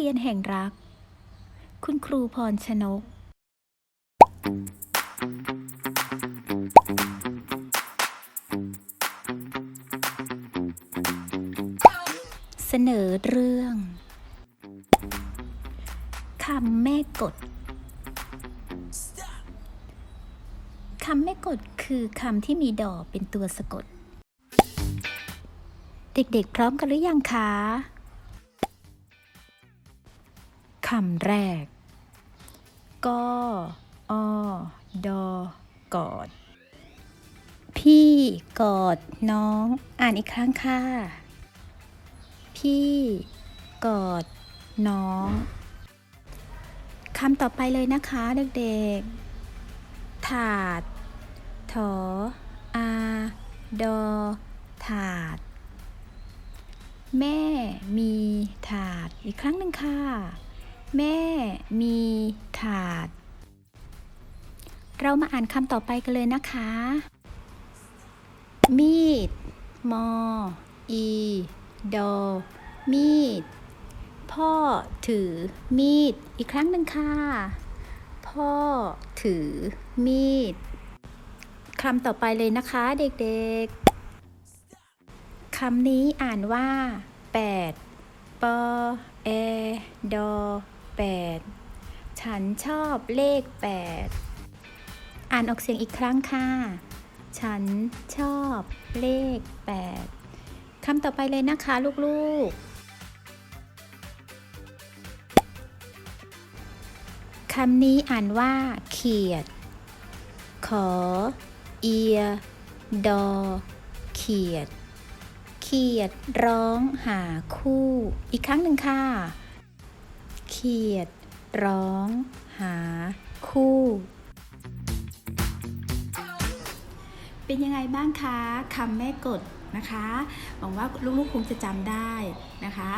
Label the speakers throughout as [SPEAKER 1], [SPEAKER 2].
[SPEAKER 1] เรียนแห่งรัก คุณครูพรชนก เสนอเรื่องคำแม่กฎคำแม่กฎคือคำที่มีดอเป็นตัวสะกด เด็กๆ พร้อมกันหรือยังคะ คำแรก กออดอกอด พี่กอดน้อง อ่านอีกครั้งค่ะ พี่กอดน้องคำต่อไปเลยนะคะเด็กๆ ถาด ถอ อา ดอ ถาด แม่มีถาด อีกครั้งหนึ่งค่ะ แม่มีถาด เรามาอ่านคำต่อไปกันเลยนะคะ มีด มอ อีดอมีด พ่อถือมีด อีกครั้งหนึ่งค่ะ พ่อถือมีด คำต่อไปเลยนะคะเด็กๆ คำนี้อ่านว่าแปดปอแอดอ แปดฉันชอบเลขแปดอ่านออกเสียงอีกครั้งค่ะ ฉันชอบเลขแปดคำต่อไปเลยนะคะลูกๆ คำนี้อ่านว่า เขียด ขอ เอีย ดอ เขียด เขียดร้องหาคู่ อีกครั้งหนึ่งค่ะ ขียด ร้อง หา คู่ เป็นยังไงบ้างคะคำแม่กฎนะคะหวังว่าลูกๆคงจะจำได้นะคะ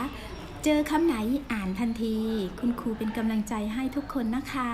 [SPEAKER 1] เจอคำไหนอ่านทันที คุณครูเป็นกำลังใจให้ทุกคนนะคะ